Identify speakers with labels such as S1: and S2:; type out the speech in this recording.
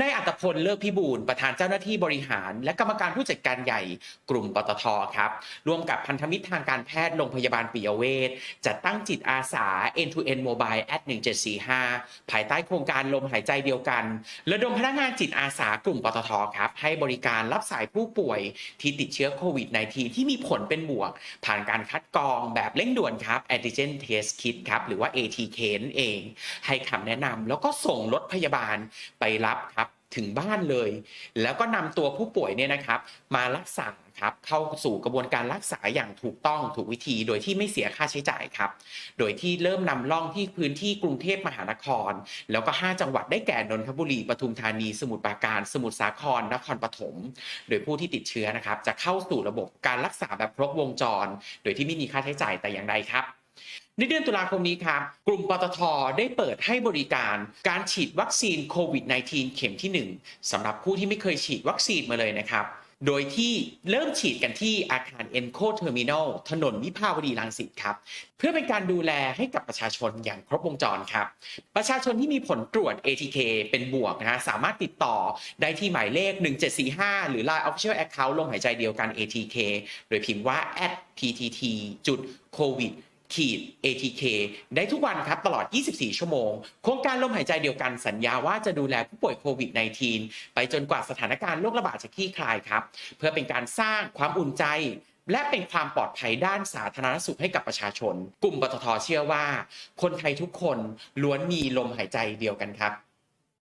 S1: นายอัตพลเลิกพิบูลประธานเจ้าหน้าที่บริหาร และกรรมการผู้จัดการใหญ่กลุ่มปตทครับร่วมกับพันธมิตรทางการแพทย์โรงพยาบาลปิยเวชจัดตั้งจิตอาสา End-to-End Mobile at 1745 ภายใต้โครงการลมหายใจเดียวกันระดมพนักงานจิตอาสากลุ่มปตทครับให้บริการรับสายผู้ป่วยที่ติดเชื้อโควิด -19 ที่มีผลเป็นบวก ผ่านการคัดกรองแบบเร่งด่วนครับ Antigen Test Kit ครับหรือว่า ATK นั่นเอง ให้คำแนะนำแล้วก็ส่งรถพยาบาลไปรับครับ ถึงบ้านเลย แล้วก็นำตัวผู้ป่วยเนี่ยนะครับ มารักษาครับเข้าสู่กระบวนการรักษาอย่างถูกต้องถูกวิธีโดยที่ไม่เสียค่าใช้จ่ายครับ โดยที่เริ่มนำล่องที่พื้นที่กรุงเทพมหานคร แล้วก็ 5 จังหวัดได้แก่นนทบุรีปทุมธานี สมุทรปราการ สมุทรสาครนครปฐมโดยผู้ที่ติดเชื้อนะครับ จะเข้าสู่ระบบการรักษาแบบครบวงจร โดยที่ไม่มีค่าใช้จ่ายแต่อย่างใดครับ ในเดือนตุลาคมนี้ครับ กลุ่มปตทได้เปิดให้บริการการฉีดวัคซีนโควิด -19 เข็มที่ 1สำหรับผู้ที่ไม่เคยฉีดวัคซีนมาเลยนะครับ โดยที่เริ่มฉีดกันที่อาคาร Enco Terminal ถนนวิภาวดีรังสิตครับ เพื่อเป็นการดูแลให้กับประชาชนอย่างครบวงจรครับ ประชาชนที่มีผลตรวจ ATK เป็นบวกนะฮะสามารถติดต่อได้ที่หมายเลข 1745 หรือ Line Official Account ลมหายใจเดียวกัน ATK โดยพิมพ์ว่า @ptt จุด covid ขีด ATK ได้ทุกวันครับตลอด 24 ชั่วโมง โครงการลมหายใจเดียวกันสัญญาว่าจะดูแลผู้ป่วยโควิด -19 ไปจนกว่าสถานการณ์โรคระบาดจะคลี่คลายครับ เพื่อเป็นการสร้างความอุ่นใจและเป็นความปลอดภัยด้านสาธารณสุขให้กับประชาชน กลุ่มปตทเชื่อว่า คนไทยทุกคนล้วนมีลมหายใจเดียวกันครับ